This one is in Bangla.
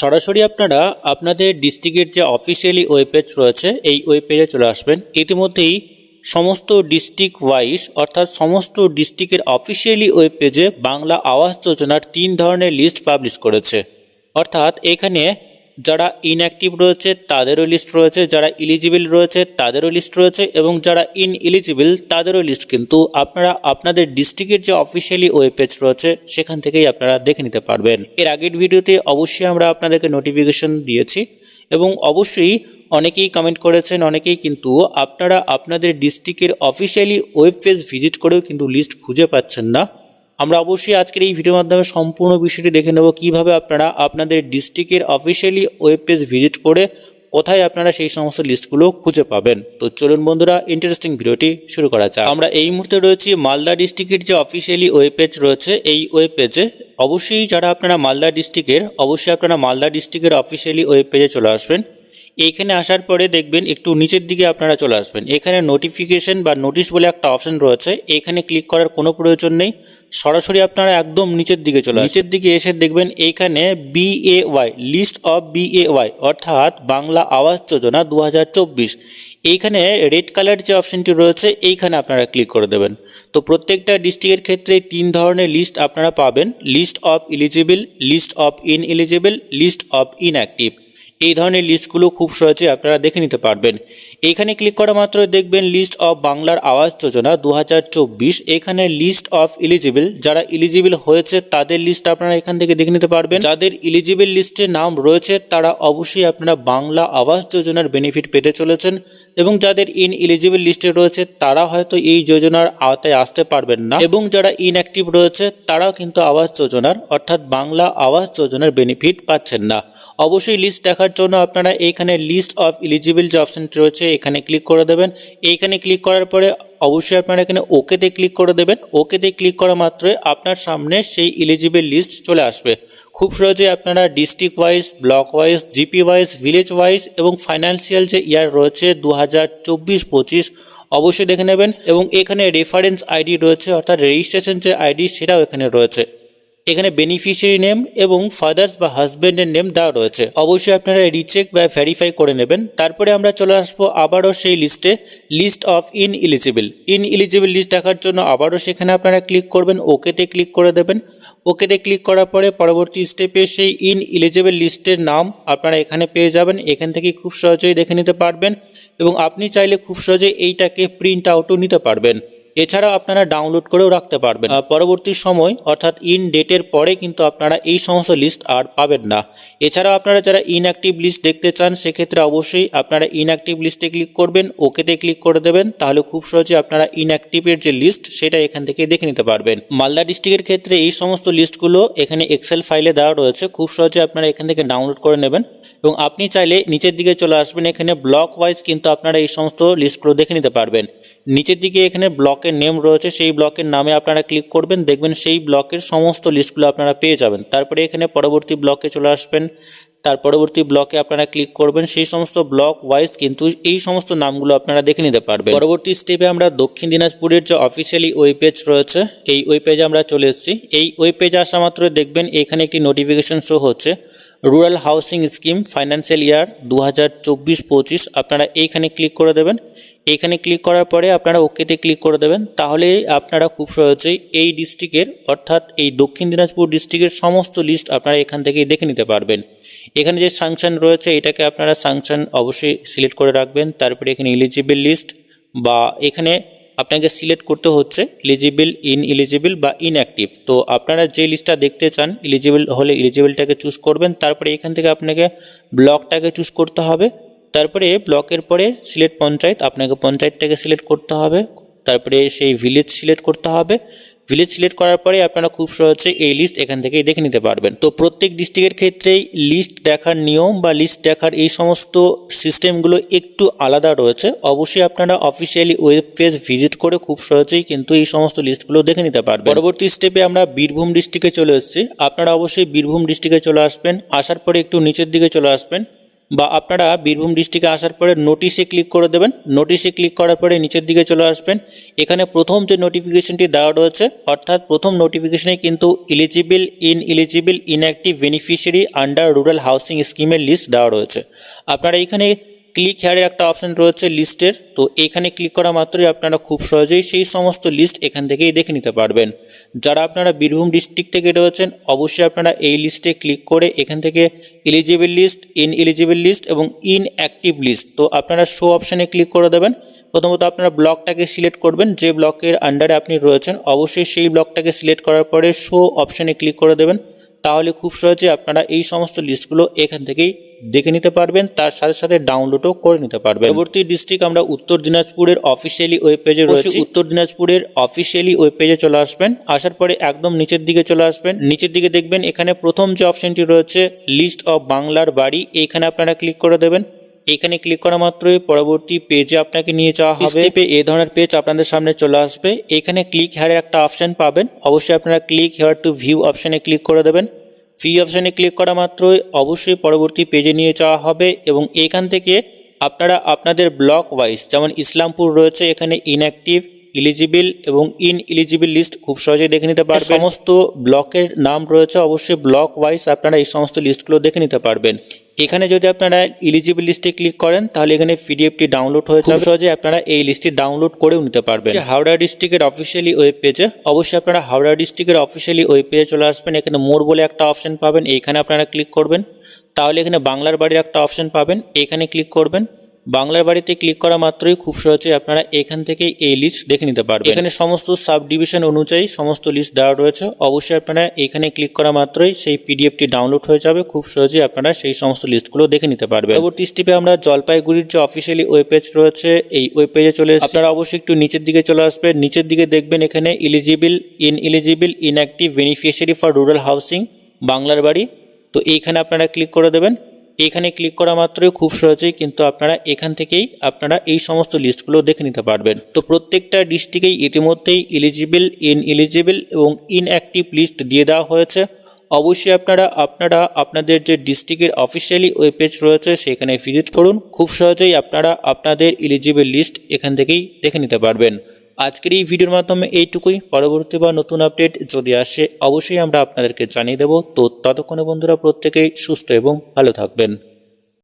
সরাসরি আপনারা আপনাদের ডিস্ট্রিক্টের যে অফিসিয়ালি ওয়েব পেজ রয়েছে, এই ওয়েব পেজে চলে আসবেন। ইতিমধ্যেই সমস্ত ডিস্ট্রিক্ট ওয়াইজ অর্থাৎ সমস্ত ডিস্ট্রিক্টের অফিসিয়ালি ওয়েব পেজে বাংলা আবাস যোজনার তিন ধরনের লিস্ট পাবলিশ করেছে। অর্থাৎ এখানে যারা ইনঅ্যাক্টিভ রয়েছে, তাদেরও লিস্ট রয়েছে, যারা ইলিজিবল রয়েছে, তাদেরও লিস্ট রয়েছে এবং যারা ইন ইলিজিবল তাদেরও লিস্ট কিন্তু আপনারা আপনাদের ডিস্ট্রিক্টের যে অফিসিয়ালি ওয়েব পেজ রয়েছে, সেখান থেকেই আপনারা দেখে নিতে পারবেন। এর আগের ভিডিওতে অবশ্যই আমরা আপনাদেরকে নোটিফিকেশন দিয়েছি এবং অবশ্যই অনেকেই কমেন্ট করেছেন, অনেকেই কিন্তু আপনারা আপনাদের ডিস্ট্রিক্টের অফিসিয়ালি ওয়েব পেজ ভিজিট করেও কিন্তু লিস্ট খুঁজে পাচ্ছেন না। আমরা অবশ্যই আজকের এই ভিডিওর মাধ্যমে সম্পূর্ণ বিষয়টি দেখে নেব কীভাবে আপনারা আপনাদের ডিস্ট্রিক্টের অফিসিয়ালি ওয়েব পেজ ভিজিট করে কোথায় আপনারা সেই সমস্ত লিস্টগুলো খুঁজে পাবেন। তো চলুন বন্ধুরা ইন্টারেস্টিং ভিডিওটি শুরু করা যাক। আমরা এই মুহূর্তে রয়েছি মালদা ডিস্ট্রিক্টের যে অফিসিয়ালি ওয়েব পেজ রয়েছে, এই ওয়েব পেজে অবশ্যই যারা আপনারা মালদা ডিস্ট্রিক্টের অবশ্যই আপনারা মালদা ডিস্ট্রিক্টের অফিসিয়ালি ওয়েব পেজে চলে আসবেন। এইখানে আসার পরে দেখবেন একটু নিচের দিকে আপনারা চলে আসবেন। এখানে নোটিফিকেশন বা নোটিশ বলে একটা অপশন রয়েছে। এখানে ক্লিক করার কোনো প্রয়োজন নেই। সরাসরি আপনারা একদম নিচের দিকে চলে নিচের দিকে এসে দেখবেন এইখানে বিএওয়াই লিস্ট অফ বিএওয়াই অর্থাৎ বাংলা আবাস যোজনা দু হাজার চব্বিশ। এইখানে রেড কালার যে অপশনটি রয়েছে, এইখানে আপনারা ক্লিক করে দেবেন। তো প্রত্যেকটা ডিস্ট্রিক্টের ক্ষেত্রে তিন ধরনের লিস্ট আপনারা পাবেন। List of eligible list of ineligible list of inactive এই ধরনের লিস্টগুলো খুব সহজে আপনারা দেখে নিতে পারবেন। এখানে ক্লিক করা মাত্র দেখবেন লিস্ট অফ বাংলার আবাস যোজনা দু হাজার চব্বিশ। এখানে লিস্ট অফ ইলিজিবল যারা ইলিজিবল হয়েছে তাদের লিস্ট আপনারা এখান থেকে দেখে নিতে পারবেন। যাদের ইলিজিবল লিস্টে নাম রয়েছে, তারা অবশ্যই আপনারা বাংলা আবাস যোজনার বেনিফিট পেতে চলেছেন। এবং যাদের ইন এলিজিবল লিস্টে রয়েছে, তারা হয়তো এই যোজনার আওতায় আসতে পারবেন না। এবং যারা ইনঅ্যাক্টিভ রয়েছে, তারাও কিন্তু আবাস যোজনার, অর্থাৎ বাংলা আবাস যোজনার বেনিফিট পাচ্ছেন না। অবশ্যই লিস্ট দেখার জন্য আপনারা এইখানে লিস্ট অফ এলিজিবল যে অপশনটি রয়েছে, এখানে ক্লিক করে দেবেন। এইখানে ক্লিক করার পরে অবশ্যই আপনারা এখানে ওকেতে ক্লিক করে দেবেন। ওকেতে ক্লিক করা মাত্রই আপনার সামনে সেই এলিজিবল লিস্ট চলে আসবে। খুব সহজে আপনারা district wise block wise GP wise village wise এবং ফাইন্যান্সিয়াল যে ইয়ার রয়েছে দু হাজার চব্বিশ পঁচিশ, অবশ্যই দেখে নেবেন এবং এখানে রেফারেন্স আইডি রয়েছে অর্থাৎ রেজিস্ট্রেশন যে আইডি সেটাও এখানে রয়েছে। এখানে বেনিফিশিয়ারি নেম এবং ফাদার্স বা হাজব্যান্ডের নেম দেওয়া রয়েছে। অবশ্যই আপনারা রিচেক বা ভেরিফাই করে নেবেন। তারপরে আমরা চলে আসব আবারও সেই লিস্টে list of ineligible ineligible list দেখার জন্য আবারও সেখানে আপনারা ক্লিক করবেন ওকেতে ক্লিক করে দেবেন। ওকেতে ক্লিক করার পরে পরবর্তী স্টেপে সেই ইন ইলিজিবল লিস্টের নাম আপনারা এখানে পেয়ে যাবেন। এখান থেকে খুব সহজেই দেখে নিতে পারবেন এবং আপনি চাইলে খুব সহজে এইটাকে প্রিন্ট আউটও নিতে পারবেন। এছাড়াও আপনারা ডাউনলোড করেও রাখতে পারবেন। পরবর্তী সময়, অর্থাৎ ইন ডেটের পরে কিন্তু আপনারা এই সমস্ত লিস্ট আর পাবেন না। এছাড়াও আপনারা যারা ইনঅ্যাক্টিভ লিস্ট দেখতে চান, সেক্ষেত্রে অবশ্যই আপনারা ইনঅ্যাক্টিভ লিস্টে ক্লিক করবেন ওকেতে ক্লিক করে দেবেন। তাহলে খুব সহজে আপনারা ইনঅ্যাক্টিভের যে লিস্ট সেটা এখান থেকে দেখে নিতে পারবেন। মালদা ডিস্ট্রিক্টের ক্ষেত্রে এই সমস্ত লিস্টগুলো এখানে এক্সেল ফাইলে দেওয়া রয়েছে। খুব সহজে আপনারা এখান থেকে ডাউনলোড করে নেবেন। এবং আপনি চাইলে নিচের দিকে চলে আসবেন, এখানে ব্লক ওয়াইজ কিন্তু আপনারা এই সমস্ত লিস্টগুলো দেখে নিতে পারবেন। নিচের দিকে এখানে ব্লকের নেম রয়েছে, সেই ব্লকের নামে আপনারা ক্লিক করবেন, দেখবেন সেই ব্লকের সমস্ত লিস্টগুলো আপনারা পেয়ে যাবেন। তারপরে এখানে পরবর্তী ব্লকে চলে আসবেন, তার পরবর্তী ব্লকে আপনারা ক্লিক করবেন, সেই সমস্ত ব্লক ওয়াইজ কিন্তু এই সমস্ত নামগুলো আপনারা দেখে নিতে পারবেন। পরবর্তী স্টেপে আমরা দক্ষিণ দিনাজপুরের যে অফিসিয়ালি ওয়েব পেজ রয়েছে, এই ওয়েব পেজে আমরা চলে এসেছি। এই ওয়েব পেজে আসা মাত্র দেখবেন এখানে একটি নোটিফিকেশন শো হচ্ছে। Rural housing scheme financial year দু হাজার চব্বিশ পঁচিশ, আপনারা এইখানে ক্লিক করে দেবেন। এইখানে ক্লিক করার পরে আপনারা ওকেতে ক্লিক করে দেবেন। তাহলে আপনারা খুব সহজেই এই ডিস্ট্রিক্টের, অর্থাৎ এই দক্ষিণ দিনাজপুর ডিস্ট্রিক্টের সমস্ত লিস্ট আপনারা এখান থেকেই দেখে নিতে পারবেন। এখানে যে সাংশন রয়েছে, এটাকে আপনারা সাংশন অবশ্যই সিলেক্ট করে রাখবেন। তারপরে এখানে এলিজিবল লিস্ট বা এখানে আপনাকে সিলেক্ট করতে হচ্ছে ইলিজিবল ইন ইলিজিবল বা ইনঅ্যাক্টিভ তো আপনারা যে লিস্টটা দেখতে চান ইলিজিবল হলে ইলিজিবলটাকে চুজ করবেন, তারপরে এখান থেকে আপনাকে ব্লকটাকে চুজ করতে হবে। তারপরে ব্লকের পরে সিলেক্ট পঞ্চায়েত, আপনাকে পঞ্চায়েতটাকে সিলেক্ট করতে হবে। তারপরে সেই ভিলেজ সিলেক্ট করতে হবে। ভিলেজ সিলেক্ট করার পরে আপনারা খুব সহজে এই লিস্ট এখান থেকেই দেখে নিতে পারবেন। তো প্রত্যেক ডিস্ট্রিক্টের ক্ষেত্রেই লিস্ট দেখার নিয়ম বা লিস্ট দেখার এই সমস্ত সিস্টেমগুলো একটু আলাদা রয়েছে। অবশ্যই আপনারা অফিসিয়ালি ওয়েব পেজ ভিজিট করে খুব সহজেই কিন্তু এই সমস্ত লিস্টগুলো দেখে নিতে পারবেন। পরবর্তী স্টেপে আমরা বীরভূম ডিস্ট্রিক্টে চলে এসেছি। আপনারা অবশ্যই বীরভূম ডিস্ট্রিক্টে চলে আসবেন। আসার পরে একটু নিচের দিকে চলে আসবেন। বা আপনারা বীরভূম ডিস্ট্রিক্টে আসার পরে নোটিশে ক্লিক করে দেবেন। নোটিশে ক্লিক করার পরে নিচের দিকে চলে আসবেন। এখানে প্রথম যে নোটিফিকেশনটি দেওয়া রয়েছে, অর্থাৎ প্রথম নোটিফিকেশনে কিন্তু eligible ineligible inactive beneficiary under rural housing স্কিমের লিস্ট দেওয়া রয়েছে। আপনারা এখানে ক্লিক হেয়ারের একটা অপশন রয়েছে লিস্টের তো এখানে ক্লিক করা মাত্রই আপনারা খুব সহজেই সেই সমস্ত লিস্ট এখান থেকেই দেখে নিতে পারবেন। যারা আপনারা বীরভূম ডিস্ট্রিক্ট থেকে রয়েছেন, অবশ্যই আপনারা এই লিস্টে ক্লিক করে এখান থেকে eligible list ineligible list এবং ইন অ্যাক্টিভ লিস্ট তো আপনারা শো অপশানে ক্লিক করে দেবেন। প্রথমত আপনারা ব্লকটাকে সিলেক্ট করবেন, যে ব্লকের আন্ডারে আপনি রয়েছেন, অবশ্যই সেই ব্লকটাকে সিলেক্ট করার পরে শো অপশানে ক্লিক করে দেবেন। তাহলে খুব সহজে আপনারা এই সমস্ত লিস্টগুলো এখান থেকেই দেখে নিতে পারবেন। তার সাথে সাথে ডাউনলোডও করে নিতে পারবেন। পরবর্তী ডিস্ট্রিক্ট আমরা উত্তর দিনাজপুরের অফিসিয়ালি ওয়েব পেজে রয়েছে। উত্তর দিনাজপুরের অফিসিয়ালি ওয়েব পেজে চলে আসবেন। আসার পরে একদম নিচের দিকে চলে আসবেন। নিচের দিকে দেখবেন এখানে প্রথম যে অপশনটি রয়েছে লিস্ট অফ বাংলার বাড়ি। এইখানে আপনারা ক্লিক করে দেবেন। এখানে ক্লিক করা মাত্রই পরবর্তী পেজে আপনাকে নিয়ে যাওয়া হবে। স্টেপে এই ধরনের পেজ আপনাদের সামনে চলে আসবে। এখানে ক্লিক হেয়ারের একটা অপশান পাবেন। অবশ্যই আপনারা ক্লিক হেয়ার টু ভিউ অপশানে ক্লিক করে দেবেন। ফি অপশানে ক্লিক করা মাত্রই অবশ্যই পরবর্তী পেজে নিয়ে যাওয়া হবে এবং এখান থেকে আপনারা আপনাদের ব্লক ওয়াইজ যেমন ইসলামপুর রয়েছে এখানে ইনঅ্যাক্টিভ ইলিজিবল এবং ইন ইলিজিবল লিস্ট খুব সহজেই দেখে নিতে পারবেন। সমস্ত ব্লকের নাম রয়েছে অবশ্যই ব্লক ওয়াইজ আপনারা এই সমস্ত লিস্টগুলো দেখে নিতে পারবেন। এখানে যদি আপনারা ইলিজিবল লিস্টে ক্লিক করেন তাহলে এখানে পিডিএফটি ডাউনলোড হয়ে যাবে। সহজে আপনারা এই লিস্টটি ডাউনলোড করেও নিতে পারবেন। হাওড়া ডিস্ট্রিক্টের অফিসিয়ালি ওয়েব পেজে অবশ্যই আপনারা হাওড়া ডিস্ট্রিক্টের অফিসিয়ালি ওয়েব পেজে চলে আসবেন। এখানে মোর বলে একটা অপশন পাবেন এইখানে আপনারা ক্লিক করবেন। তাহলে এখানে বাংলার বাড়ির একটা অপশন পাবেন এখানে ক্লিক করবেন। বাংলার বাড়িতে ক্লিক করা মাত্রই খুব সহজে আপনারা এখান থেকেই এই লিস্ট দেখে নিতে পারবেন। এখানে সমস্ত সাব ডিভিশন অনুযায়ী সমস্ত লিস্ট দেওয়া রয়েছে। অবশ্যই আপনারা এখানে ক্লিক করা মাত্রই সেই পিডিএফটি ডাউনলোড হয়ে যাবে। খুব সহজেই আপনারা সেই সমস্ত লিস্টগুলো দেখে নিতে পারবেন। পরবর্তী স্টেপে আমরা জলপাইগুড়ির যে অফিসিয়ালি ওয়েব পেজ রয়েছে এই ওয়েব পেজে চলে। আপনারা অবশ্যই একটু নিচের দিকে চলে আসবেন। নিচের দিকে দেখবেন এখানে eligible ineligible inactive beneficiary for rural housing বাংলার বাড়ি। তো এইখানে আপনারা ক্লিক করে দেবেন। এখানে ক্লিক করা মাত্রই খুব সহজেই কিন্তু আপনারা এখান থেকেই আপনারা এই সমস্ত লিস্টগুলো দেখে নিতে পারবেন। তো প্রত্যেকটা ডিস্ট্রিক্টেই ইতিমধ্যেই এলিজিবল ইন এলিজিবল এবং ইনঅ্যাক্টিভ লিস্ট দিয়ে দেওয়া হয়েছে। অবশ্যই আপনারা আপনারা, আপনাদের যে ডিস্ট্রিক্টের অফিসিয়ালি ওয়েব পেজ রয়েছে সেখানে ভিজিট করুন। খুব সহজেই আপনারা আপনাদের এলিজিবল লিস্ট এখান থেকেই দেখে নিতে পারবেন। আজকের এই ভিডিওর মাধ্যমে এইটুকুই। পরবর্তী বা নতুন আপডেট যদি আসে, অবশ্যই আমরা আপনাদেরকে জানিয়ে দেব। তো ততক্ষণে বন্ধুরা, প্রত্যেকেই সুস্থ এবং ভালো থাকবেন।